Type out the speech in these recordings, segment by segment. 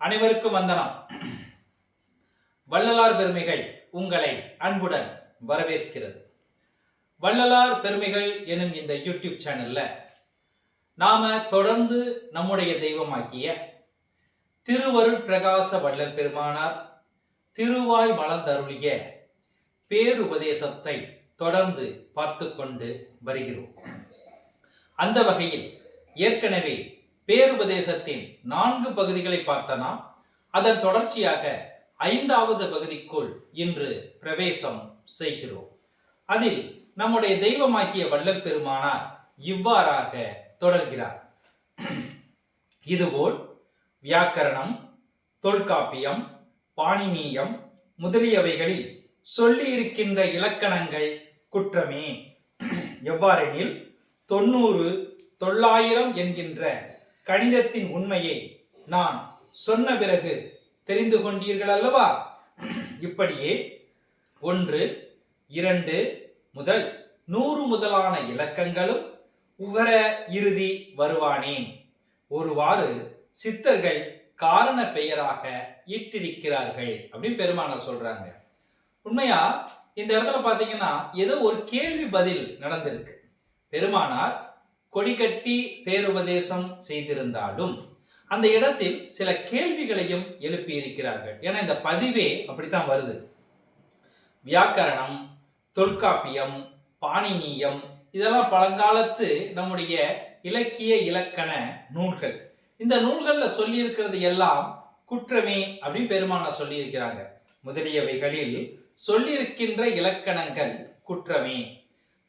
அனைவருக்கும் வந்தனம். வள்ளலார் பெருமைகள் உங்களை அன்புடன் வரவேற்கிறது. வள்ளலார் பெருமைகள் எனும் இந்த யூடியூப் சேனல்ல நாம தொடர்ந்து நம்முடைய தெய்வமாகிய திருவருள் பிரகாச வள்ளல் பெருமானார் திருவாய் மலர்ந்தருளிய பேருபதேசத்தை தொடர்ந்து பார்த்து கொண்டு வருகிறோம். அந்த வகையில் ஏற்கனவே பேருபதேசத்தின் நான்கு பகுதிகளை பார்த்தனா அதன் தொடர்ச்சியாக ஐந்தாவது பகுதிக்குள் இன்று பிரவேசம் செய்கிறோம். அதில் நம்முடைய தெய்வமாகிய வள்ளல் பெருமானார் இவ்வாறாக தொடர்கிறார். இதுபோல் வியாக்கரணம் தொல்காப்பியம் பாணினீயம் முதலியவைகளில் சொல்லியிருக்கின்ற இலக்கணங்கள் குற்றமே. எவ்வாறெனில் தொண்ணூறு தொள்ளாயிரம் என்கின்ற கணிதத்தின் உண்மையை நான் சொன்ன பிறகு தெரிந்து கொண்டீர்கள் அல்லவா? இப்படியே ஒன்று இரண்டு முதல் நூறு முதலான இலக்கங்களும் உகர இறுதி வருவானேன். ஒருவாறு சித்தர்கள் காரண பெயராக இட்டிருக்கிறார்கள் அப்படின்னு பெருமானார் சொல்றாங்க. உண்மையா? இந்த இடத்துல பாத்தீங்கன்னா ஏதோ ஒரு கேள்வி பதில் நடந்திருக்கு. பெருமானார் கொடிகட்டி பேருபதேசம் செய்திருந்தாலும் அந்த இடத்தில் சில கேள்விகளையும் எழுப்பி இருக்கிறார்கள் ஏன்னா இந்த பதிவே அப்படித்தான் வருது. வியாக்கரணம் தொல்காப்பியம் பாணினியம் இதெல்லாம் பழங்காலத்து நம்முடைய இலக்கிய இலக்கண நூல்கள். இந்த நூல்கள்ல சொல்லி இருக்கிறது எல்லாம் குற்றமே அப்படின்னு பெருமான சொல்லி இருக்கிறாங்க முதலியவைகளில் சொல்லியிருக்கின்ற இலக்கணங்கள் குற்றமே.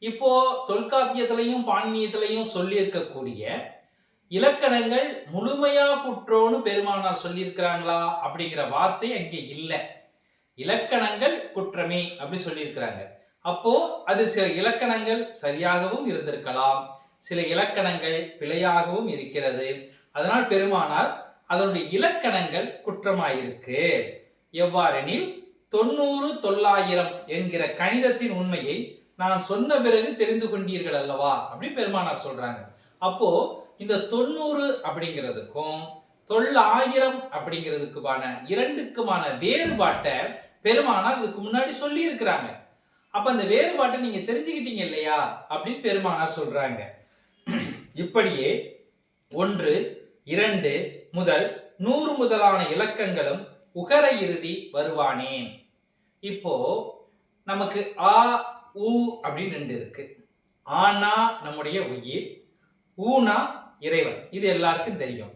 இப்போ தொல்காப்பியத்திலையும் பாண்டியத்திலையும் சொல்லியிருக்கக்கூடிய இலக்கணங்கள் முழுமையா குற்றோன்னு பெருமானார் சொல்லியிருக்கிறாங்களா அப்படிங்கிற வார்த்தை அங்கே இல்லை. இலக்கணங்கள் குற்றமே அப்படி சொல்லியிருக்கிறாங்க. அப்போ அது சில இலக்கணங்கள் சரியாகவும் இருந்திருக்கலாம். சில இலக்கணங்கள் பிழையாகவும் இருக்கிறது. அதனால் பெருமானார் அதனுடைய இலக்கணங்கள் குற்றமாயிருக்கு. எவ்வாறெனில் தொண்ணூறு தொள்ளாயிரம் என்கிற கணிதத்தின் உண்மையை நான் சொன்ன பிறகு தெரிந்து கொண்டீர்கள் அல்லவா? அப்படின்னு பெருமானார் சொல்றாங்க. அப்போ இந்த தொண்ணூறு அப்படிங்கிறதுக்கும் தொள்ளாயிரம் அப்படிங்கிறதுக்குமான இரண்டுக்குமான வேறுபாட்டை பெருமானார் இதுக்கு முன்னாடி சொல்லி இருக்கிறாங்க அப்ப அந்த வேறுபாட்டை நீங்க தெரிஞ்சுக்கிட்டீங்க இல்லையா? அப்படின்னு பெருமானார் சொல்றாங்க. இப்படியே ஒன்று இரண்டு முதல் நூறு முதலான இலக்கங்களும் உகர இறுதி வருவானேன். இப்போ நமக்கு ஆ ஊ அப்படின்னு ரெண்டு இருக்கு. ஆனா நம்முடைய உயிர் ஊனா இறைவன். இது எல்லாருக்கும் தெரியும்.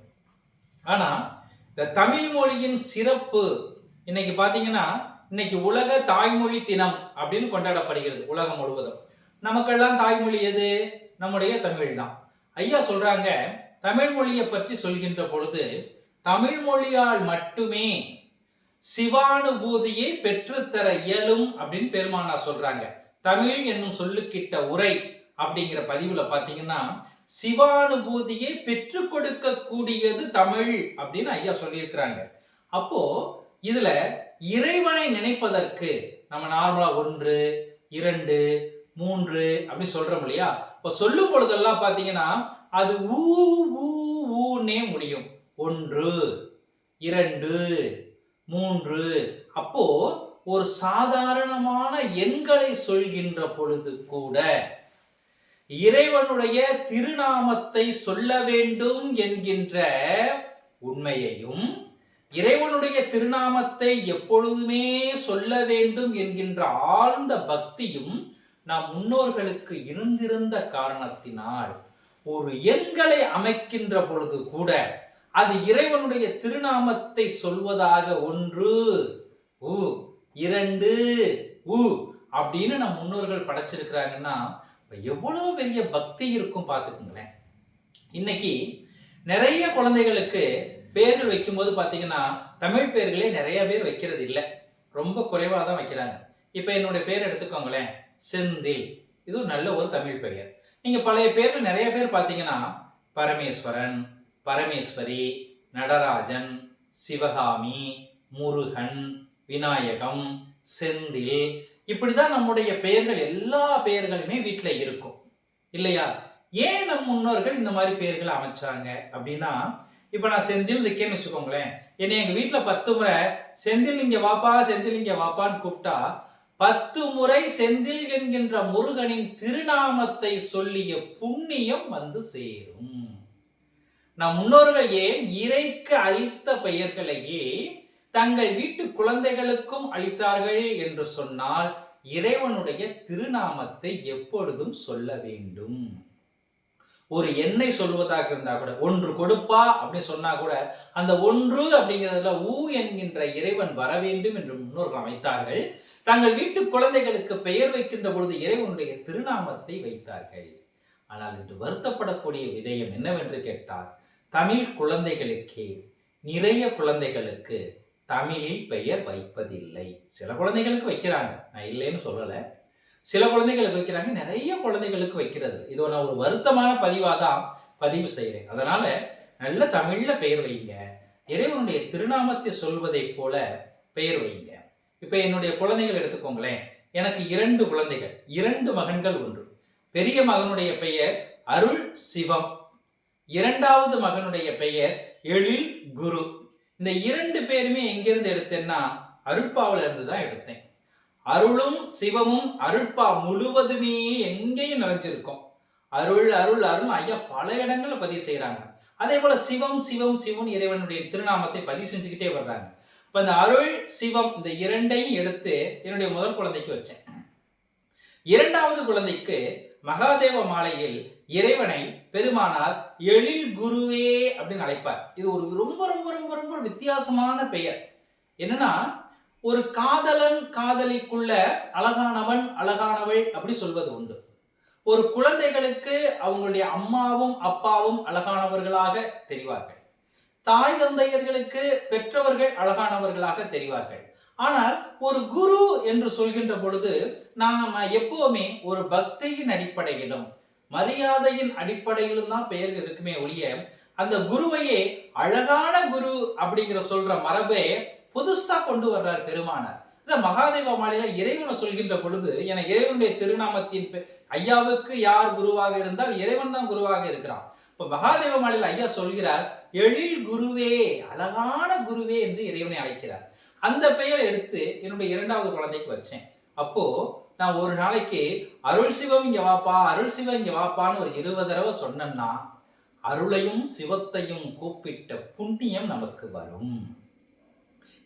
ஆனா இந்த தமிழ் மொழியின் சிறப்பு இன்னைக்கு பாத்தீங்கன்னா இன்னைக்கு உலக தாய்மொழி தினம் அப்படின்னு கொண்டாடப்படுகிறது உலகம் முழுவதும். நமக்கெல்லாம் தாய்மொழி எது? நம்முடைய தமிழ் தான். ஐயா சொல்றாங்க தமிழ் மொழியை பற்றி சொல்கின்ற பொழுது தமிழ் மொழியால் மட்டுமே சிவானுபூதியை பெற்றுத்தர இயலும் அப்படின்னு பெருமானா சொல்றாங்க. தமிழ் என்னும் சொல்லுக்கிட்ட உரை அப்படிங்கிற பதிவுல பாத்தீங்கன்னா சிவானுபூதியை பெற்று கொடுக்க கூடியது தமிழ் அப்படின்னு ஐயா சொல்லியிருக்கிறாங்க. அப்போ இதுல இறைவனை நினைப்பதற்கு நம்ம நார்மலா ஒன்று இரண்டு மூன்று அப்படி சொல்றோம் இல்லையா? இப்போ சொல்லும் பொழுதெல்லாம் பாத்தீங்கன்னா அது ஊ ஊ ஊனே முடியும். ஒன்று இரண்டு மூன்று. அப்போ ஒரு சாதாரணமான எண்களை சொல்கின்ற பொழுது கூட இறைவனுடைய திருநாமத்தை சொல்ல வேண்டும் என்கின்ற உண்மையையும் இறைவனுடைய திருநாமத்தை எப்பொழுதுமே சொல்ல வேண்டும் என்கின்ற ஆழ்ந்த பக்தியும் நம் முன்னோர்களுக்கு இருந்திருந்த காரணத்தினால் ஒரு எண்களை அமைக்கின்ற பொழுது கூட அது இறைவனுடைய திருநாமத்தை சொல்வதாக ஒன்று உ. இரண்டு உ அப்படின்னு நம் முன்னோர்கள் படைச்சிருக்கிறாங்கன்னா எவ்வளோ எவ்வளவு பெரிய பக்தி இருக்கும் பார்த்துக்குங்களேன். இன்னைக்கு நிறைய குழந்தைகளுக்கு பேர்கள் வைக்கும்போது பார்த்தீங்கன்னா தமிழ் பெயர்களே நிறைய பேர் வைக்கிறது இல்லை. ரொம்ப குறைவாக தான் வைக்கிறாங்க. இப்போ என்னுடைய பேர் எடுத்துக்கோங்களேன். செந்தில். இது நல்ல ஒரு தமிழ் பெயர். நீங்கள் பழைய பேர்கள் நிறைய பேர் பார்த்தீங்கன்னா பரமேஸ்வரன் பரமேஸ்வரி நடராஜன் சிவகாமி முருகன் விநாயகம் செந்தில் இப்படிதான் நம்முடைய பெயர்கள் எல்லா பெயர்களுமே வீட்டில் இருக்கும். இல்லையா? ஏன் நம் முன்னோர்கள் இந்த மாதிரி பெயர்களை அமைச்சாங்க அப்படின்னா இப்போ நான் செந்தில் இருக்கேன்னு வச்சுக்கோங்களேன். என்னை எங்கள் வீட்டில் பத்து முறை செந்தில் இங்கே வாப்பா செந்தில் இங்கே வாப்பான்னு கூப்பிட்டா பத்து முறை செந்தில் என்கின்ற முருகனின் திருநாமத்தை சொல்லிய புண்ணியம் வந்து சேரும். நம் முன்னோர்கள் ஏன் இறைக்கு அளித்த பெயர்களையே தங்கள் வீட்டு குழந்தைகளுக்கும் அளித்தார்கள் என்று சொன்னால் இறைவனுடைய திருநாமத்தை எப்பொழுதும் சொல்ல வேண்டும். ஒரு எண்ணெய் சொல்வதாக இருந்தா கூட ஒன்று கொடுப்பா அப்படின்னு சொன்னா கூட அந்த ஒன்று அப்படிங்கிறதுல ஊ என்கின்ற இறைவன் வர வேண்டும் என்று முன்னோர்கள் அமைத்தார்கள். தங்கள் வீட்டு குழந்தைகளுக்கு பெயர் வைக்கின்ற பொழுது இறைவனுடைய திருநாமத்தை வைத்தார்கள். ஆனால் இன்று வருத்தப்படக்கூடிய விடயம் என்னவென்று கேட்டால் தமிழ் குழந்தைகளுக்கே நிறைய குழந்தைகளுக்கு தமிழில் பெயர் வைப்பதில்லை. சில குழந்தைகளுக்கு வைக்கிறாங்க. நான் இல்லைன்னு சொல்லலை. சில குழந்தைகளுக்கு வைக்கிறாங்க. நிறைய குழந்தைகளுக்கு வைக்கிறது. இது நான் ஒரு வருத்தமான பதிவாக தான் பதிவு செய்கிறேன் அதனால நல்ல தமிழில் பெயர் வைங்க. இறைவனுடைய திருநாமத்தை சொல்வதைப் போல பெயர் வைங்க. இப்போ என்னுடைய குழந்தைகள் எடுத்துக்கோங்களேன். எனக்கு இரண்டு குழந்தைகள். இரண்டு மகன்கள் ஒன்று. பெரிய மகனுடைய பெயர் அருள் சிவம். இரண்டாவது மகனுடைய பெயர் எழில் குரு. இந்த இரண்டு பேருமே எங்கிருந்து எடுத்தேன்னா அருட்பாவில இருந்து தான் எடுத்தேன். அருளும் சிவமும் அருட்பா முழுவதுமே எங்கேயும் நிறைஞ்சிருக்கும். அருள் அருள் அருள் ஐயா பல இடங்கள்ல பதிவு செய்யறாங்க அதே போல சிவம் சிவம் சிவம் இறைவனுடைய திருநாமத்தை பதிவு செஞ்சுக்கிட்டே வர்றாங்க. இப்ப இந்த அருள் சிவம் இந்த இரண்டையும் எடுத்து என்னுடைய முதல் குழந்தைக்கு வச்சேன். இரண்டாவது குழந்தைக்கு மகாதேவ மாலையில் இறைவனை பெருமானார் எழில் குருவே அப்படின்னு அழைப்பார். இது ஒரு ரொம்ப ரொம்ப ரொம்ப ரொம்ப வித்தியாசமான பெயர். என்னன்னா ஒரு காதலன் காதலிக்குள்ள அழகானவன் அழகானவள் அப்படி சொல்வது உண்டு. ஒரு குழந்தைகளுக்கு அவங்களுடைய அம்மாவும் அப்பாவும் அழகானவர்களாக தெரிவார்கள். தாய் தந்தையர்களுக்கு பெற்றவர்கள் அழகானவர்களாக தெரிவார்கள். ஆனால் ஒரு குரு என்று சொல்கின்ற பொழுது நாம எப்பவுமே ஒரு பக்தியின் அடிப்படையிலும் மரியாதையின் அடிப்படையிலும் தான் பெயர் இருக்குமே ஒழிய அந்த குருவையே அழகான குரு அப்படிங்கிற சொல்ற மரபே புதுசா கொண்டு வர்றார் பெருமானார். இந்த மகாதேவ மாலையில இறைவனை சொல்கின்ற பொழுது என இறைவனுடைய திருநாமத்தின் ஐயாவுக்கு யார் குருவாக இருந்தால் இறைவன் தான் குருவாக இருக்கிறான். இப்ப மகாதேவ மாலையில ஐயா சொல்கிறார் எழில் குருவே அழகான குருவே என்று இறைவனை அழைக்கிறார். அந்த பெயரை எடுத்து என்னுடைய இரண்டாவது குழந்தைக்கு வச்சேன். அப்போ நான் ஒரு நாளைக்கு அருள் சிவம் இங்க வாப்பா அருள் சிவம் இங்க வாப்பான்னு ஒரு இருபது தடவை சொன்னேன்னா அருளையும் சிவத்தையும் கூப்பிட்ட புண்ணியம் நமக்கு வரும்.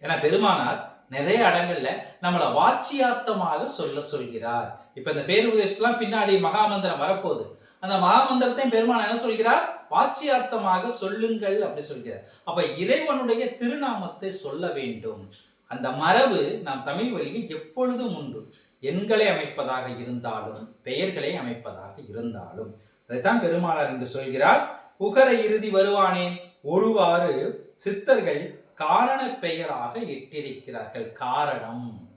ஏன்னா பெருமானார் நிறைய இடங்கள்ல நம்மளை வாட்சியார்த்தமாக சொல்ல சொல்கிறார். இப்ப இந்த பேருபதேசம்லாம் பின்னாடி மகாமந்திரம் வரப்போகுது. அந்த மகாமந்திரத்தையும் பெருமான் என்ன சொல்கிறார்? வாட்சியார்த்தமாக சொல்லுங்கள் அப்படி சொல்கிறார். அப்ப இறைவனுடைய திருநாமத்தை சொல்ல வேண்டும். அந்த மரபு நாம் தமிழ் வழியில் எப்பொழுதும் உண்டு. எண்களை அமைப்பதாக இருந்தாலும் பெயர்களை அமைப்பதாக இருந்தாலும். அதைத்தான் பெருமானார் என்று சொல்கிறார். உகர இறுதி வருவானேன் ஒருவாறு சித்தர்கள் காரண பெயராக இட்டிருக்கிறார்கள் காரணம்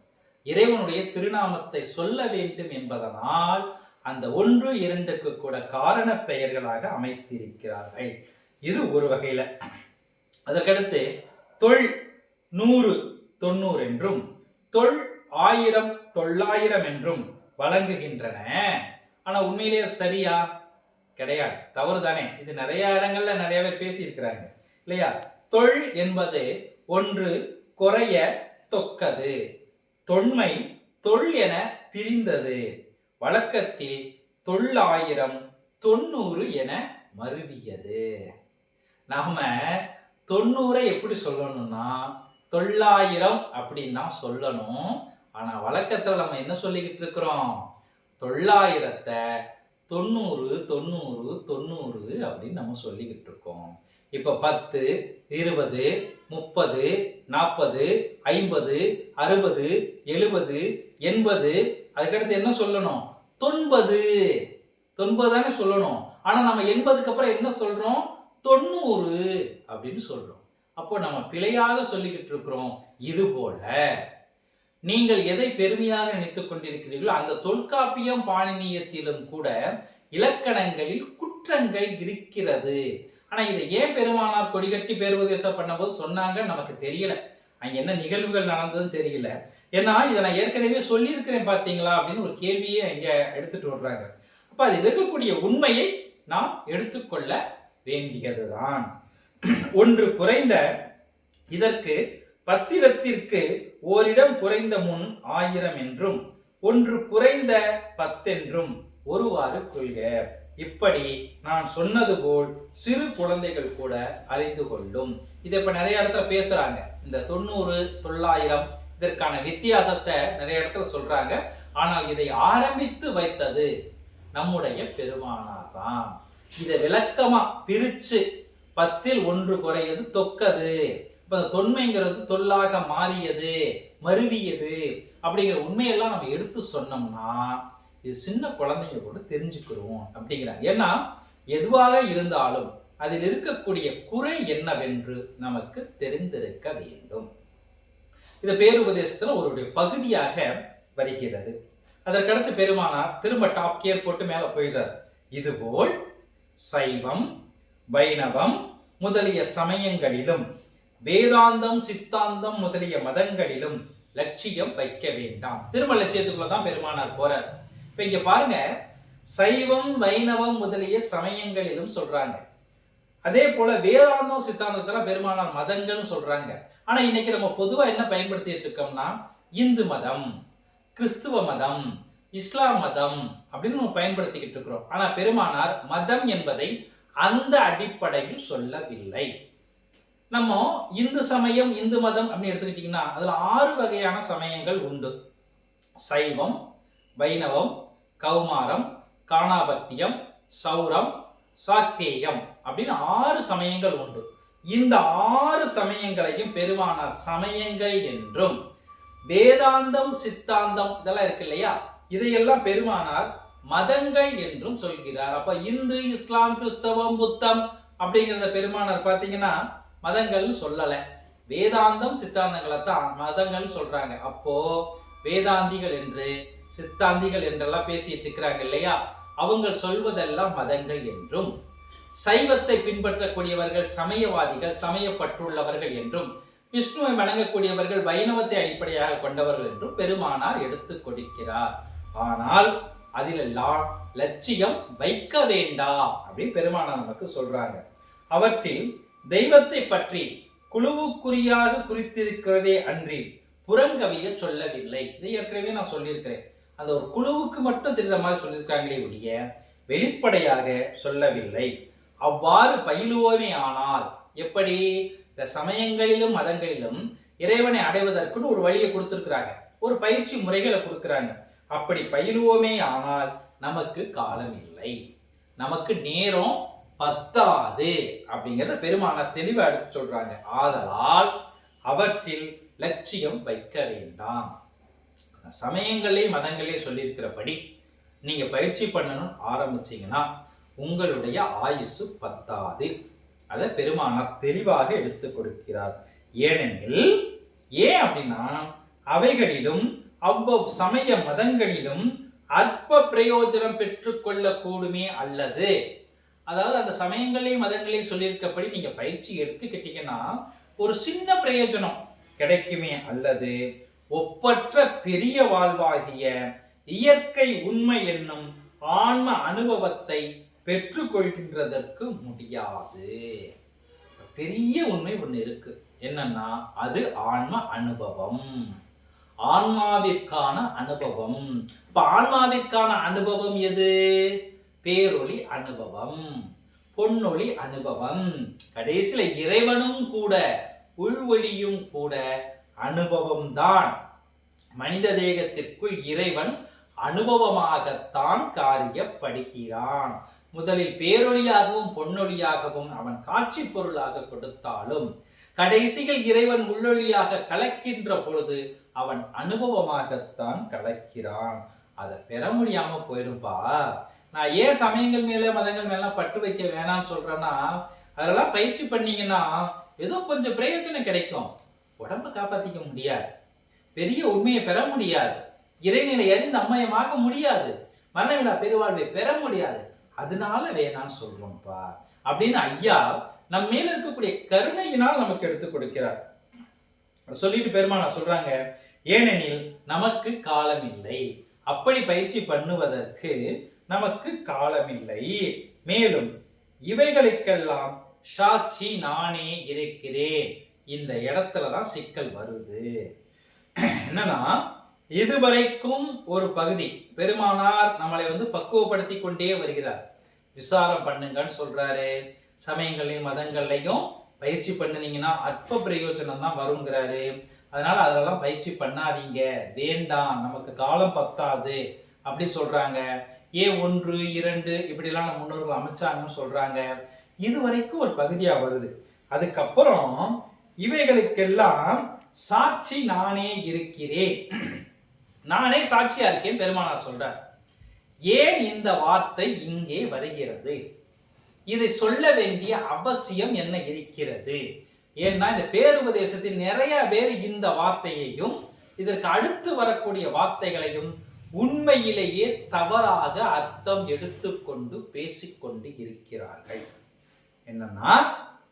இறைவனுடைய திருநாமத்தை சொல்ல வேண்டும் என்பதனால் அந்த ஒன்று இரண்டுக்கு கூட காரண பெயர்களாக அமைத்திருக்கிறார்கள். இது ஒரு வகையில. அதற்கடுத்து தொல் நூறு தொண்ணூறு என்றும் தொல் ஆயிரம் தொள்ளாயிரம் என்றும் வழங்குகின்றன. ஆனா உண்மையிலேயே சரியா? கிடையாது. தவறு தானே இது நிறைய இடங்கள்ல நிறையவே பேசியிருக்கிறாங்க. பேசி இருக்கிறாங்க இல்லையா? தொல் என்பது ஒன்று குறைய தொக்கது. தொன்மை தொல் என பிரிந்தது. வழக்கத்தில் தொள்ளாயிரம் தொண்ணூறு என மருவியது. நாம தொண்ணூறை எப்படி சொல்லணும்னா தொள்ளாயிரம் அப்படின்னா சொல்லணும். ஆனா வழக்கத்துல நம்ம என்ன சொல்லிக்கிட்டு இருக்கிறோம்? தொள்ளாயிரத்தை தொண்ணூறு தொண்ணூறு தொண்ணூறு அப்படின்னு நம்ம சொல்லிக்கிட்டு இருக்கோம். இப்ப பத்து இருபது முப்பது நாற்பது ஐம்பது அறுபது எழுபது எண்பது அதுக்கடுத்து என்ன சொல்லணும்? தொண்பது. தொண்பது தானே சொல்லணும். ஆனா நம்ம எண்பதுக்கு அப்புறம் என்ன சொல்றோம்? தொண்ணூறு அப்படின்னு சொல்றோம். அப்போ நம்ம பிழையாக சொல்லிக்கிட்டு இருக்கிறோம். இது போல நீங்கள் எதை பெருமையாக நினைத்துக் கொண்டிருக்கிறீர்களோ அந்த தொல்காப்பியம் பாணினியத்திலும் கூட இலக்கணங்களில் குற்றங்கள் இருக்கிறது. ஆனா இதை ஏன் பெருமானார் கொடிகட்டி பேருபதேசம் பண்ணும்போது சொன்னாங்க நமக்கு தெரியல. அங்க என்ன நிகழ்வுகள் நடந்ததுன்னு தெரியல. ஏன்னா இதை நான் ஏற்கனவே சொல்லியிருக்கிறேன் பார்த்தீங்களா அப்படின்னு ஒரு கேள்வியே இங்க எடுத்துட்டு வர்றாங்க. அப்ப அது இருக்கக்கூடிய உண்மையை நாம் எடுத்துக்கொள்ள வேண்டியதுதான். ஒன்று குறைந்த இதற்கு பத்திடத்திற்கு ஓரிடம் குறைந்த முன் ஆயிரம் என்றும் ஒன்று குறைந்த பத்தென்றும் ஒருவாறு கொள்க. இப்படி நான் சொன்னது போல் சிறு குழந்தைகள் கூட அறிந்து கொள்ளும். இதை இப்ப நிறைய இடத்துல பேசுறாங்க. இந்த தொண்ணூறு தொள்ளாயிரம் இதற்கான வித்தியாசத்தை நிறைய இடத்துல சொல்றாங்க. ஆனால் இதை ஆரம்பித்து வைத்தது நம்முடைய பெருமானார் தான். இதை விளக்கமா பிரிச்சு பத்தில் ஒன்று குறையது தொக்கது. இப்போ அந்த தொன்மைங்கிறது தொல்லாக மாறியது மருவியது அப்படிங்கிற உண்மையெல்லாம் நம்ம எடுத்து சொன்னோம்னா இது சின்ன குழந்தைங்க கூட தெரிஞ்சுக்கிறோம் அப்படிங்கிறாங்க. ஏன்னா எதுவாக இருந்தாலும் அதில் இருக்கக்கூடிய குறை என்னவென்று நமக்கு தெரிந்திருக்க வேண்டும். இந்த பேருபதேசத்தில் ஒருடைய பகுதியாக வருகிறது. அதற்கடுத்து பெருமானார் திரும்ப டாப் கியர் போட்டு மேலே போயிடுறார். இதுபோல் சைவம் வைணவம் முதலிய சமயங்களிலும் வேதாந்தம் சித்தாந்தம் முதலிய மதங்களிலும் லட்சியம் வைக்க வேண்டாம். திரும்ப லட்சியத்துக்குள்ள தான் பெருமானார் போறார். இப்ப இங்க பாருங்க சைவம் வைணவம் முதலிய சமயங்களிலும் சொல்றாங்க. அதே போல வேதாந்தம் சித்தாந்தத்துல பெருமானார் மதங்கள்னு சொல்றாங்க. ஆனா இன்னைக்கு நம்ம பொதுவா என்ன பயன்படுத்திட்டு இருக்கோம்னா இந்து மதம் கிறிஸ்துவ மதம் இஸ்லாம் மதம் அப்படின்னு நம்ம பயன்படுத்திக்கிட்டு இருக்கிறோம். ஆனா பெருமானார் மதம் என்பதை அந்த அடிப்படையில் சொல்லவில்லை. நம்ம இந்து சமயம் இந்து மதம் அப்படின்னு எடுத்துக்கிட்டிங்கன்னா அதுல ஆறு வகையான சமயங்கள் உண்டு. சைவம் வைணவம் கௌமாரம் காணாபத்தியம் சௌரம் சாத்தேயம் அப்படின்னு ஆறு சமயங்கள் உண்டு. இந்த ஆறு சமயங்களையும் பெருமான சமயங்கள் என்றும் வேதாந்தம் சித்தாந்தம் இதெல்லாம் இருக்கு இல்லையா? இதையெல்லாம் பெருமானார் மதங்கள் என்றும் சொல்கிறார். அப்ப இந்து இஸ்லாம் கிறிஸ்தவம் புத்தம் அப்படிங்கிறத பெருமானார் பார்த்தீங்கன்னா மதங்கள்னு சொல்லலை. வேதாந்தம் சித்தாந்தங்களை தான் மதங்கள் சொல்றாங்க. அப்போ வேதாந்திகள் என்று சித்தாந்திகள் என்றெல்லாம் பேசிட்டு இருக்கிறாங்க இல்லையா? அவங்க சொல்வதெல்லாம் மதங்கள் என்றும் சைவத்தை பின்பற்றக்கூடியவர்கள் சமயவாதிகள் சமயப்பட்டுள்ளவர்கள் என்றும் விஷ்ணுவை வணங்கக்கூடியவர்கள் வைணவத்தை அடிப்படையாக கொண்டவர்கள் என்றும் பெருமானார் எடுத்துக் கொடுக்கிறார். ஆனால் அதிலெல்லாம் லட்சியம் வைக்க வேண்டாம் அப்படின்னு பெருமானார் நமக்கு சொல்றாங்க. அவற்றில் தெய்வத்தை பற்றி குழுவுக்குறியாக குறித்திருக்கிறதே அன்றி புறங்கவிய சொல்லவில்லை. இதை ஏற்கனவே நான் சொல்லியிருக்கிறேன். அந்த ஒரு குழுவுக்கு மட்டும் தெரிகிற மாதிரி சொல்லியிருக்காங்களே ஒழிய வெளிப்படையாக சொல்லவில்லை. அவ்வாறு பயிலுவோமே ஆனால் எப்படி? இந்த சமயங்களிலும் மதங்களிலும் இறைவனை அடைவதற்குன்னு ஒரு வழியை கொடுத்துருக்குறாங்க. ஒரு பயிற்சி முறைகளை கொடுக்குறாங்க. அப்படி பயிலுவோமே ஆனால் நமக்கு காலம் இல்லை நமக்கு நேரம் பத்தாது அப்படிங்கிறத பெருமானார் தெளிவாக எடுத்து சொல்றாங்க. ஆதலால் அவற்றில் லட்சியம் வைக்க வேண்டாம். சமயங்களே மதங்களே சொல்லியிருக்கிறபடி நீங்க பயிற்சி பண்ணணும் ஆரம்பிச்சீங்கன்னா உங்களுடைய ஆயுசு பத்தாது. அதை பெருமானார் தெளிவாக எடுத்து கொடுக்கிறார். ஏனெனில் ஏன் அப்படின்னா அவைகளிலும் அவ்வளவு சமய மதங்களிலும் அற்ப பிரயோஜனம் பெற்றுக்கொள்ளக்கூடுமே அல்லது அதாவது அந்த சமயங்களையும் மதங்களையும் சொல்லியிருக்கப்படி நீங்க பயிற்சி எடுத்துக்கிட்டீங்கன்னா ஒரு சின்ன பிரயோஜனம் கிடைக்குமே அல்லது ஒப்பற்ற பெரிய வாழ்வாகிய இயற்கை உண்மை என்னும் ஆன்ம அனுபவத்தை பெற்றுக்கொள்கின்றதற்கு முடியாது. பெரிய உண்மை ஒண்ணு இருக்கு. என்னன்னா அது ஆன்ம அனுபவம். ஆன்மாவிற்கான அனுபவம். இப்ப ஆன்மாவிற்கான அனுபவம் எது? பேரொளி அனுபவம் பொன்னொளி அனுபவம். கடைசியில இறைவனும் கூட உள்வொளியும் கூட அனுபவம் தான் மனித தேகத்திற்குள் இறைவன் அனுபவமாகத்தான் காரியப்படுகிறான். முதலில் பேரொழியாகவும் பொன்னொழியாகவும் அவன் காட்சி பொருளாக கொடுத்தாலும் கடைசியில் இறைவன் உள்ளொளியாக கலக்கின்ற பொழுது அவன் அனுபவமாகத்தான் கலக்கிறான். அதை பெற முடியாம போயிடும்பா. நான் ஏன் சமயங்கள் மேல மதங்கள் மேலாம் பட்டு வைக்க வேணாம்னு சொல்றேன்னா அதெல்லாம் பயிற்சி பண்ணீங்கன்னா ஏதோ கொஞ்சம் பிரயோஜனம் கிடைக்கும். உடம்ப காப்பாத்திக்க முடியாது. பெரிய உண்மையை பெற முடியாது. இறைநிலை அறிந்து அம்மயமாக முடியாது. மரணவிழா பெருவாழ்வை பெற முடியாது. அதனால வேணாம்னு சொல்றோம்ப்பா. அப்படின்னு ஐயா நம்ம மேல இருக்கக்கூடிய கருணையினால் நமக்கு எடுத்து கொடுக்கிறார். சொல்லிட்டு பெருமானா சொல்றாங்க ஏனெனில் நமக்கு காலம் இல்லை அப்படி பயிற்சி பண்ணுவதற்கு நமக்கு காலமில்லை. மேலும் இவைகளுக்கெல்லாம் சாட்சி நானே இருக்கிறேன். இந்த இடத்துல தான் சிக்கல் வருது. என்னன்னா இதுவரைக்கும் ஒரு பகுதி பெருமானார் நம்மளை வந்து பக்குவப்படுத்தி கொண்டே வருகிறார். விசாரம் பண்ணுங்கன்னு சொல்றாரு. சமயங்களையும் மதங்கள்லையும் பயிற்சி பண்ணுனீங்கன்னா அற்ப பிரயோஜனம் தான் வருங்கிறாரு. அதனால அதெல்லாம் பயிற்சி பண்ணாதீங்க. வேண்டாம் நமக்கு காலம் பத்தாது. அப்படி சொல்றாங்க. ஏ ஒன்று இரண்டு இப்படிலாம் நம்ம முன்னோர்கள் அமைச்சாங்கன்னு சொல்றாங்க. இது வரைக்கும் ஒரு பகுதியா வருது. அதுக்கப்புறம் இவைகளுக்கெல்லாம் சாட்சி நானே இருக்கிறேன். நானே சாட்சியா இருக்கேன் பெருமானார் சொல்றார். ஏன் இந்த வார்த்தை இங்கே வருகிறது? இதை சொல்ல வேண்டிய அவசியம் என்ன இருக்கிறது? ஏன்னா இந்த பேருபதேசத்தில் நிறைய பேர் இந்த வார்த்தையையும் இதற்கு அடுத்து வரக்கூடிய வார்த்தைகளையும் உண்மையிலேயே தவறாக அர்த்தம் எடுத்துக்கொண்டு பேசிக்கொண்டு இருக்கிறார்கள். என்னன்னா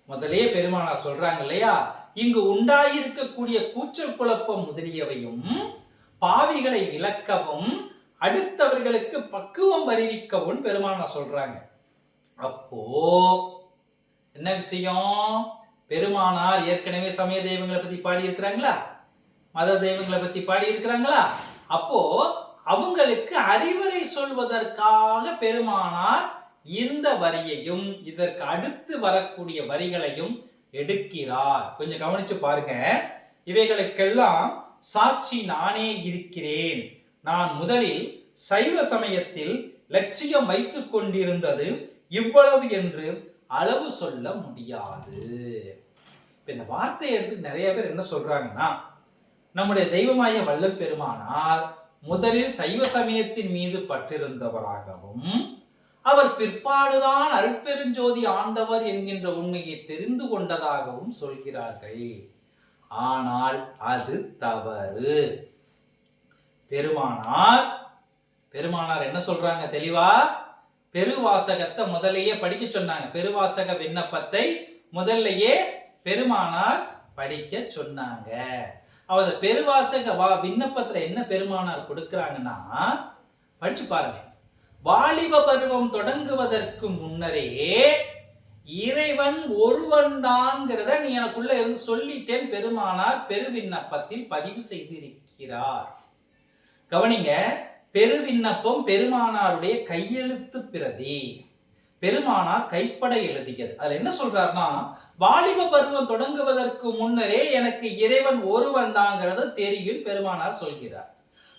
முதலே பெருமானா சொல்றாங்க இல்லையா? இங்கு உண்டாயிருக்கக்கூடிய கூச்சல் குழப்பம் முதலியவையும் பாவிகளை விளக்கவும் அடுத்தவர்களுக்கு பக்குவம் அறிவிக்கவும் பெருமானா சொல்றாங்க. அப்போ என்ன விஷயம்? பெருமானார் ஏற்கனவே சமய தெய்வங்களை பத்தி பாடி இருக்கிறாங்களா மத தெய்வங்களை பத்தி பாடி இருக்கிறாங்களா அப்போ அவங்களுக்கு அறிவுரை சொல்வதற்காக பெருமானார் இந்த வரியையும் இதற்கு அடுத்து வரக்கூடிய வரிகளையும் எடுக்கிறார். கொஞ்சம் கவனிச்சு பாருங்க. இவைகளுக்கெல்லாம் சாட்சி நானே இருக்கிறேன். நான் முதலில் சைவ சமயத்தில் லட்சியம் வைத்துக் கொண்டிருந்தது இவ்வளவு என்று அளவு சொல்ல முடியாது. இந்த வார்த்தையை எடுத்து நிறைய பேர் என்ன சொல்றாங்கன்னா நம்முடைய தெய்வமாய வல்லல் பெருமானார் முதலில் சைவ சமயத்தின் மீது பட்டிருந்தவராகவும் அவர் பிற்பாடுதான் அருட்பெருஞ்சோதி ஆண்டவர் என்கின்ற உண்மையை தெரிந்து கொண்டதாகவும் சொல்கிறார்கள். ஆனால் அது தவறு. பெருமானார் பெருமானார் என்ன சொல்றாங்க தெளிவா? பெருவாசகத்தை முதல்லயே படிக்க சொன்னாங்க. பெருவாசக விண்ணப்பத்தை முதல்லயே பெருமானார் படிக்க சொன்னாங்க. அவர் பெருவாசக வா விண்ணப்பத்துல என்ன பெருமானார் கொடுக்கறாங்கன்னா படிச்சு பாருங்க. வாலிப பருவம் தொடங்குவதற்கு முன்னரே இறைவன் ஒருவன் தான்ங்கிறத நீ எனக்குள்ள இருந்து சொல்லிட்டேன் பெருமானார். பெருவிண்ணப்பத்தில் பதிவு செய்திருக்கிறார். கவனிங்க பெருவிண்ணப்பம் பெருமானாருடைய கையெழுத்து பிரதி. பெருமானார் கைப்பட எழுதியது. அதுல என்ன சொல்றாருன்னா வாலிப பருவம் தொடங்குவதற்கு முன்னரே எனக்கு இறைவன் ஒருவன் தாங்கிறத தெரியும் பெருமானார் சொல்கிறார்.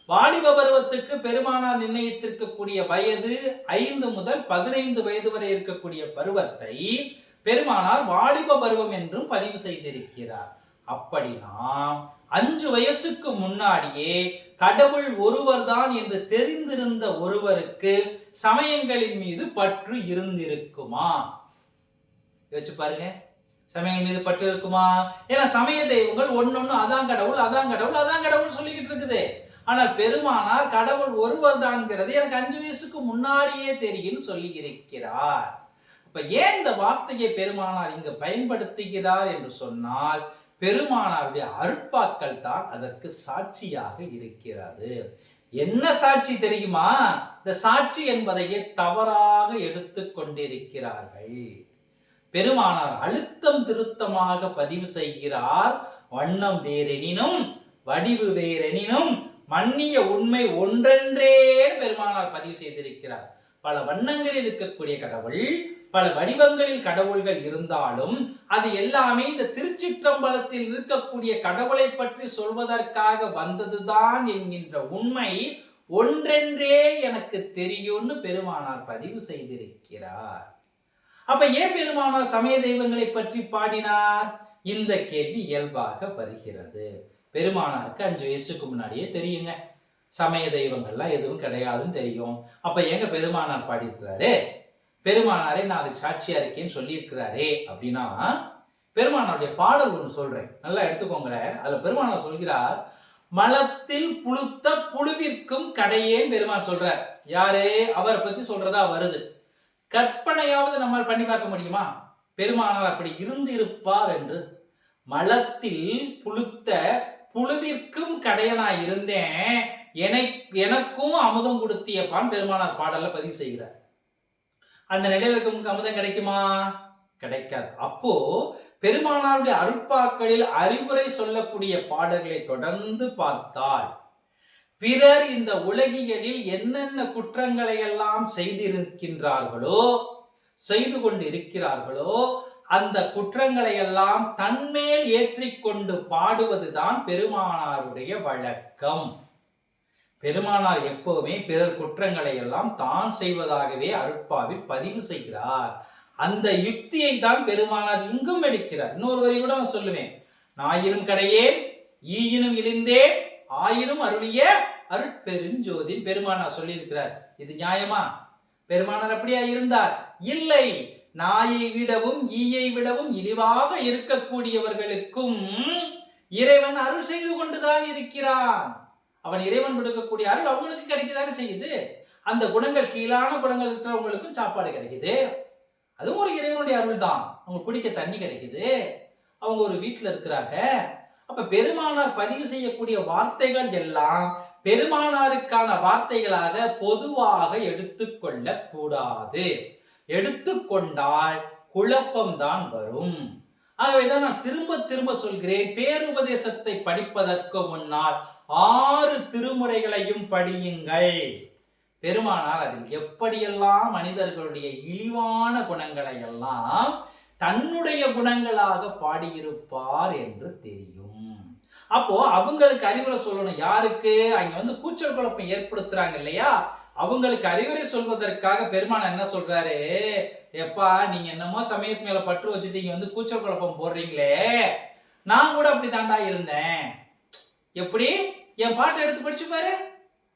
வாலிப பருவத்துக்கு பெருமானார் நிர்ணயித்திருக்கக்கூடிய வயது ஐந்து முதல் பதினைந்து வயது வரை இருக்கக்கூடிய பருவத்தை பெருமானார் வாலிப பருவம் என்றும் பதிவு செய்திருக்கிறார். அப்படின்னா அஞ்சு வயசுக்கு முன்னாடியே கடவுள் ஒருவர்தான் என்று தெரிந்திருந்த ஒருவருக்கு சமயங்களின் மீது பற்று இருந்திருக்குமா? யோசிச்சு பாருங்க. சமயம் மீது பட்டு இருக்குமா ஏன்னா சமய தெய்வங்கள் ஒன்னொன்னு அதான் கடவுள் அதான் கடவுள் அதான் கடவுள் சொல்லிக்கிட்டு இருக்குது. ஆனால் பெருமானார் கடவுள் ஒருவர் தான்ங்கிறது எனக்கு அஞ்சு வயசுக்கு முன்னாடியே தெரியும் சொல்லி இருக்கிறார் இப்ப ஏன் இந்த வார்த்தையை பெருமானார் இங்கு பயன்படுத்துகிறார் என்று சொன்னால் பெருமானாருடைய அருட்பாக்கள் தான் அதற்கு சாட்சியாக இருக்கிறது. என்ன சாட்சி தெரியுமா? இந்த சாட்சி என்பதையே தவறாக எடுத்துக்கொண்டிருக்கிறார்கள் பெருமானார் அழுத்தம் திருத்தமாக பதிவு செய்கிறார் வண்ணம் வேறெனினும் வடிவு வேறெனினும் மன்னிய உண்மை ஒன்றென்றே பெருமானார் பதிவு செய்திருக்கிறார். பல வண்ணங்களில் இருக்கக்கூடிய கடவுள் பல வடிவங்களில் கடவுள்கள் இருந்தாலும் அது எல்லாமே இந்த திருச்சிற்றம்பலத்தில் இருக்கக்கூடிய கடவுளை பற்றி சொல்வதற்காக வந்ததுதான் என்கின்ற உண்மை ஒன்றென்றே எனக்கு தெரியும்னு பெருமானார் பதிவு செய்திருக்கிறார். அப்ப ஏன் பெருமானார் சமய தெய்வங்களை பற்றி பாடினார். இந்த கேள்வி இயல்பாக வருகிறது. பெருமானாருக்கு அஞ்சு வயசுக்கு முன்னாடியே தெரியுங்க. சமய தெய்வங்கள்லாம் எதுவும் கிடையாதுன்னு தெரியும். அப்ப எங்க பெருமானார் பாடியிருக்கிறாரு? பெருமானாரே நான் அதுக்கு சாட்சியா இருக்கேன்னு சொல்லியிருக்கிறாரே அப்படின்னா பெருமானாருடைய பாடல் ஒன்று சொல்றேன். நல்லா எடுத்துக்கோங்களேன் அதுல பெருமானார் சொல்கிறார் மலத்தில் புழுத்த புழுவிற்கும் கடையே பெருமான் சொல்றார். யாரே? அவரை பத்தி சொல்றதா வருது. கற்பனையாவது நம்மால் பண்ணி பார்க்க முடியுமா? பெருமானார் அப்படி இருந்து இருப்பார் என்று. மலத்தில் புழுத்த புழுவிற்கும் கடையனாய் இருந்தேன். எனக்கும் அமுதம் கொடுத்தியப்பான் பெருமானார் பாடல்ல பதிவு செய்கிறார். அந்த நிலையில இருக்கவங்களுக்கு அமுதம் கிடைக்குமா? கிடைக்காது. அப்போ பெருமானாருடைய அருட்பாக்களில் அறிவுரை சொல்லக்கூடிய பாடல்களை தொடர்ந்து பார்த்தால் பிறர் இந்த உலகியலில் என்னென்ன குற்றங்களை எல்லாம் செய்திருக்கின்றார்களோ செய்து கொண்டு இருக்கிறார்களோ அந்த குற்றங்களை எல்லாம் தன்மேல் ஏற்றிக்கொண்டு பாடுவதுதான் பெருமானாருடைய வழக்கம். பெருமானார் எப்பவுமே பிறர் குற்றங்களை எல்லாம் தான் செய்வதாகவே அருட்பாவில் பதிவு செய்கிறார். அந்த யுக்தியை தான் பெருமானார் இங்கும் எடுக்கிறார். இன்னொரு வரி கூட நான் சொல்லுவேன். நாயினும் கடையே ஈயினும் இழிந்தேன் ஆயினும் அருளிய அருட்பெருஞ்சோதி பெருமானார் சொல்லியிருக்கிறார். இது நியாயமா? பெருமானார் அப்படியா இருந்தார்? இல்லை. நாயை விடவும் ஈயை விடவும் இழிவாக இருக்கக்கூடியவர்களுக்கும் இறைவன் அருள் செய்து கொண்டுதான் இருக்கிறான். அவன் இறைவன் கொடுக்கக்கூடிய அருள் அவங்களுக்கு கிடைக்கதானே செய்யுது? அந்த குணங்கள் கீழான குணங்கள் இருக்கிறவங்களுக்கும் சாப்பாடு கிடைக்குது. அதுவும் ஒரு இறைவனுடைய அருள் தான் அவங்க குடிக்க தண்ணி கிடைக்குது. அவங்க ஒரு வீட்டில் இருக்கிறாங்க. அப்ப பெருமானார் பதிவு செய்யக்கூடிய வார்த்தைகள் எல்லாம் பெருமானாருக்கான வார்த்தைகளாக பொதுவாக எடுத்துக்கொள்ள கூடாது எடுத்துக்கொண்டால் குழப்பம்தான் வரும். ஆகவேதான் நான் திரும்ப திரும்ப சொல்கிறேன் பேருபதேசத்தை படிப்பதற்கு முன்னால் ஆறு திருமுறைகளையும் படியுங்கள். பெருமானார் அதில் எப்படியெல்லாம் மனிதர்களுடைய இழிவான குணங்களை எல்லாம் தன்னுடைய குணங்களாக பாடியிருப்பார் என்று தெரியும். அப்போ அவங்களுக்கு அறிவுரை சொல்லணும். யாருக்கு? அங்க வந்து கூச்சல் குழப்பம் ஏற்படுத்துறாங்க இல்லையா? அவங்களுக்கு அறிவுரை சொல்வதற்காக பெருமான் என்ன சொல்றாரு? எப்பா நீங்க என்னமோ சமயத்து மேல பற்று வச்சுட்டீங்க வந்து கூச்சல் குழப்பம் போடுறீங்களே. நான் கூட அப்படி தாண்டா இருந்தேன். எப்படி? என் பாட்டை எடுத்து படிச்சு பாரு.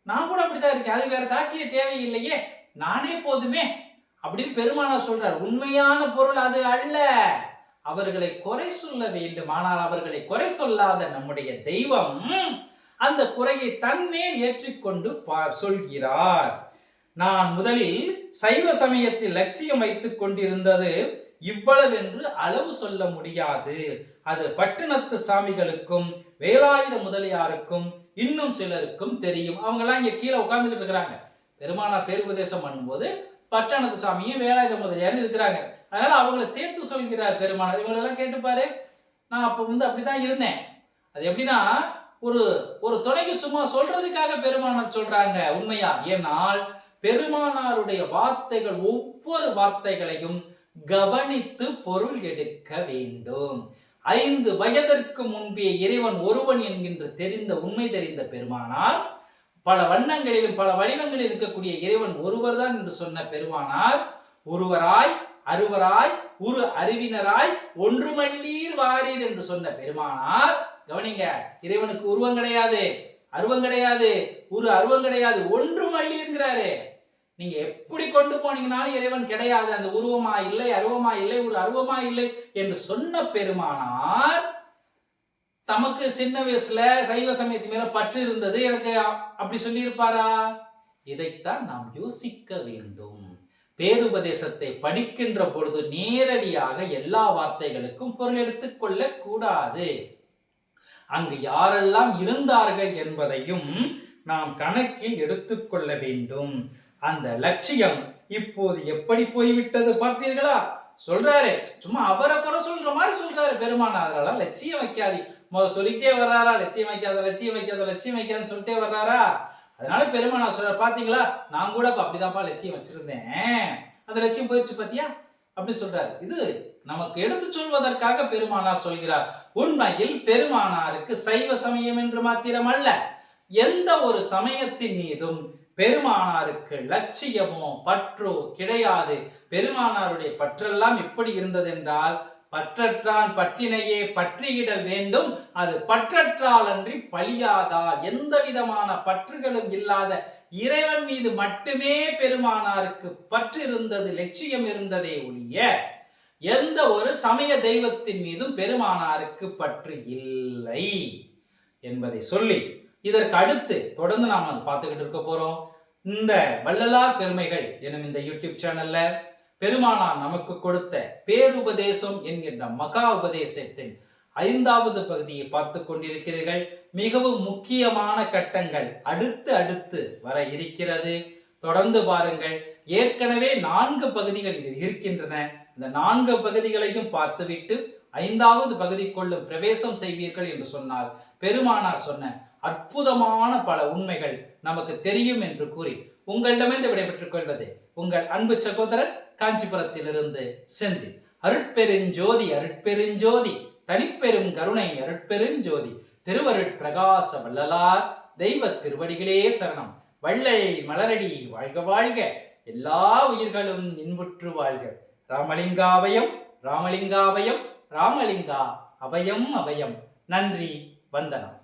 நான் கூட அப்படிதான் இருக்கேன். அது வேற சாட்சிய தேவையில்லையே. நானே போதுமே. அப்படின்னு பெருமானார் சொல்றார் உண்மையான பொருள் அது அல்ல. அவர்களை குறை சொல்ல வேண்டும். ஆனால் அவர்களை குறை சொல்லாத நம்முடைய தெய்வம் அந்த குறையை தன்மேல் ஏற்றிக்கொண்டு பா- சொல்கிறார். நான் முதலில் சைவ சமயத்தில் லட்சியம் வைத்துக் கொண்டிருந்தது. இவ்வளவென்று அளவு சொல்ல முடியாது. அது பட்டினத்து சாமிகளுக்கும் வேலாயுத முதலியாருக்கும் இன்னும் சிலருக்கும் தெரியும். அவங்கெல்லாம் இங்க கீழே உட்கார்ந்துட்டு இருக்கிறாங்க. பெருமானார் பேருபதேசம் பண்ணும்போது பட்டணத்து சாமியும் வேலாயுத முதலியாரும் இருக்கிறாங்க? அதனால அவங்கள சேர்த்து சொல்கிறார் பெருமானார். இவங்களெல்லாம் கேட்டுப்பாரு நான் அப்போ வந்து அப்படிதான் இருந்தேன். அது எப்படின்னா ஒரு ஒரு துணைக்கு சும்மா சொல்றதுக்காக பெருமானார் சொல்றாங்க உண்மையா? ஏனால் பெருமானாருடைய வார்த்தைகள் ஒவ்வொரு வார்த்தைகளையும் கவனித்து பொருள் எடுக்க வேண்டும். ஐந்து வயதிற்கு முன்பே இறைவன் ஒருவன் என்கின்ற தெரிந்த உண்மை தெரிந்த பெருமானார் பல வண்ணங்களிலும் பல வடிவங்களில் இருக்கக்கூடிய இறைவன் ஒருவர்தான் என்று சொன்ன பெருமானார் ஒருவராய் அருவராய் உரு அறிவினராய் ஒன்று மல்லீர் வாரீர் என்று சொன்ன பெருமானார். கவனிங்க இறைவனுக்கு உருவம் கிடையாது அருவம் கிடையாது ஒரு அருவம் கிடையாது ஒன்றுமல்லீர்ங்கிறாரு நீங்க எப்படி கொண்டு போனீங்கனாலும் இறைவன் கிடையாது. அந்த உருவமா இல்லை அருவமா இல்லை ஒரு அருவமா இல்லை என்று சொன்ன பெருமானார் தமக்கு சின்ன வயசுல சைவ சமயத்து மேல பற்று இருந்தது. எனக்கு அப்படி சொல்லியிருப்பாரா? இதைத்தான் நாம் யோசிக்க வேண்டும். பேருபதேசத்தை படிக்கின்ற பொழுது நேரடியாக எல்லா வார்த்தைகளுக்கும் பொருள் எடுத்துக்கொள்ள கூடாது அங்கு யாரெல்லாம் இருந்தார்கள் என்பதையும் நாம் கணக்கில் எடுத்துக்கொள்ள வேண்டும். அந்த லட்சியம் இப்போது எப்படி போய்விட்டது பார்த்தீர்களா? சொல்றாரு சும்மா அவரை குறை சொல்ற மாதிரி சொல்றாரு. பெருமானா அதெல்லாம் லட்சியம் வைக்காது முதல் சொல்லிட்டே வர்றாரா? லட்சியம் வைக்காத லட்சியம் வைக்காத லட்சியம் வைக்காதுன்னு சொல்லிட்டே வர்றாரா? அதனால பெருமானா சொல்ற பாத்தீங்களா? நான் கூட இப்ப அப்படிதான்ப்பா லட்சியம் வச்சிருந்தேன். அந்த லட்சியம் போயிடுச்சு பாத்தியா? அப்படி சொல்றாரு. இது நமக்கு எடுத்து சொல்வதற்காக பெருமானார் சொல்கிறார். உண்மையில் பெருமானாருக்கு சைவ சமயம் என்று மாத்திரம் அல்ல எந்த ஒரு சமயத்தின் மீதும் பெருமானாருக்கு லட்சியமோ பற்றோ கிடையாது. பெருமானாருடைய பற்றெல்லாம் எப்படி இருந்தது என்றால் பற்றற்றான் பற்றினையே பற்றியிட வேண்டும். அது பற்றற்றால் அன்றி பழியாதா எந்த விதமான பற்றுகளும் இல்லாத இறைவன் மீது மட்டுமே பெருமானாருக்கு பற்று இருந்தது லட்சியம் இருந்ததே ஒழிய எந்த ஒரு சமய தெய்வத்தின் மீதும் பெருமானாருக்கு பற்று இல்லை என்பதை சொல்லி இதற்கு அடுத்து தொடர்ந்து நாம் அதை பார்த்துக்கிட்டு இருக்க போறோம். இந்த வள்ளலார் பெருமைகள் எனும் இந்த யூடியூப் சேனல்ல பெருமானார் நமக்கு கொடுத்த பேருபதேசம் என்கின்ற மகா உபதேசத்தின் ஐந்தாவது பகுதியை பார்த்து கொண்டிருக்கிறீர்கள். மிகவும் முக்கியமான கட்டங்கள் அடுத்து அடுத்து வர இருக்கிறது. தொடர்ந்து பாருங்கள். ஏற்கனவே நான்கு பகுதிகள் இதில் இருக்கின்றன. இந்த நான்கு பகுதிகளையும் பார்த்துவிட்டு ஐந்தாவது பகுதிக்குள்ளும் பிரவேசம் செய்வீர்கள் என்று சொன்னார் பெருமானார் சொன்ன அற்புதமான பல உண்மைகள் நமக்கு தெரியும் என்று கூறி உங்களிடமிருந்து விடைபெற்றுக் கொள்வது உங்கள் அன்பு சகோதரன் காஞ்சிபுரத்திலிருந்து செந்தி அருட்பெருஞ்சோதி அருட்பெருஞ்சோதி தனிப்பெரும் கருணை அருட்பெருஞ்சோதி திருவருட் பிரகாச வள்ளலார் தெய்வ திருவடிகளே சரணம். வள்ளல் மலரடி வாழ்க வாழ்க. எல்லா உயிர்களும் இன்புற்று வாழ்க. ராமலிங்காபயம் ராமலிங்காபயம் ராமலிங்கா அபயம் அபயம் நன்றி வந்தனம்.